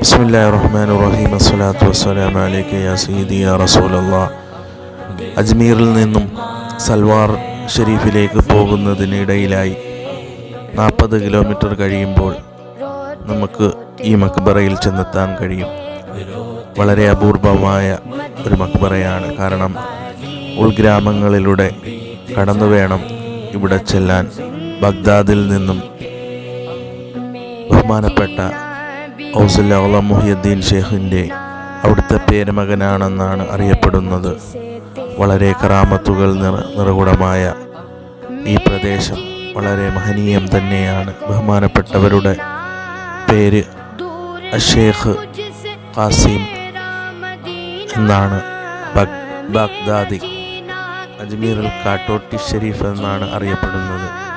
بسم الله الرحمن الرحيم الصلاة والسلام عليك يا سيدي يا رسول الله അജ്മീറിൽ നിന്നും സൽവാർ ഷെരീഫിലേക്ക് പോകുന്നതിനിടയിലായി നാൽപ്പത് കിലോമീറ്റർ കഴിയുമ്പോൾ നമുക്ക് ഈ മക്ബറയിൽ ചെന്നെത്താൻ കഴിയും വളരെ അപൂർവമായ ഒരു മക്ബറയാണ് കാരണം ഉൾഗ്രാമങ്ങളിലൂടെ കടന്നു വേണം ഇവിടെ ചെല്ലാൻ ബഗ്ദാദിൽ നിന്നും ബഹുമാനപ്പെട്ട ഔസുല്ല മുഹിയുദ്ദീൻ ഷെയ്ഖിന്റെ അവിടുത്തെ പേരമകനാണെന്നാണ് അറിയപ്പെടുന്നത്. വളരെ കറാമത്തുകൾ നിറ നിറകുടമായ ഈ പ്രദേശം വളരെ മഹനീയം തന്നെയാണ്. ബഹുമാനപ്പെട്ടവരുടെ പേര് അഷേഖ് ഖാസിം എന്നാണ്. ബഗ് ബാഗ്ദാദി അജ്മീറിൽ കാട്ടോട്ടി ഷെരീഫ് എന്നാണ് അറിയപ്പെടുന്നത്.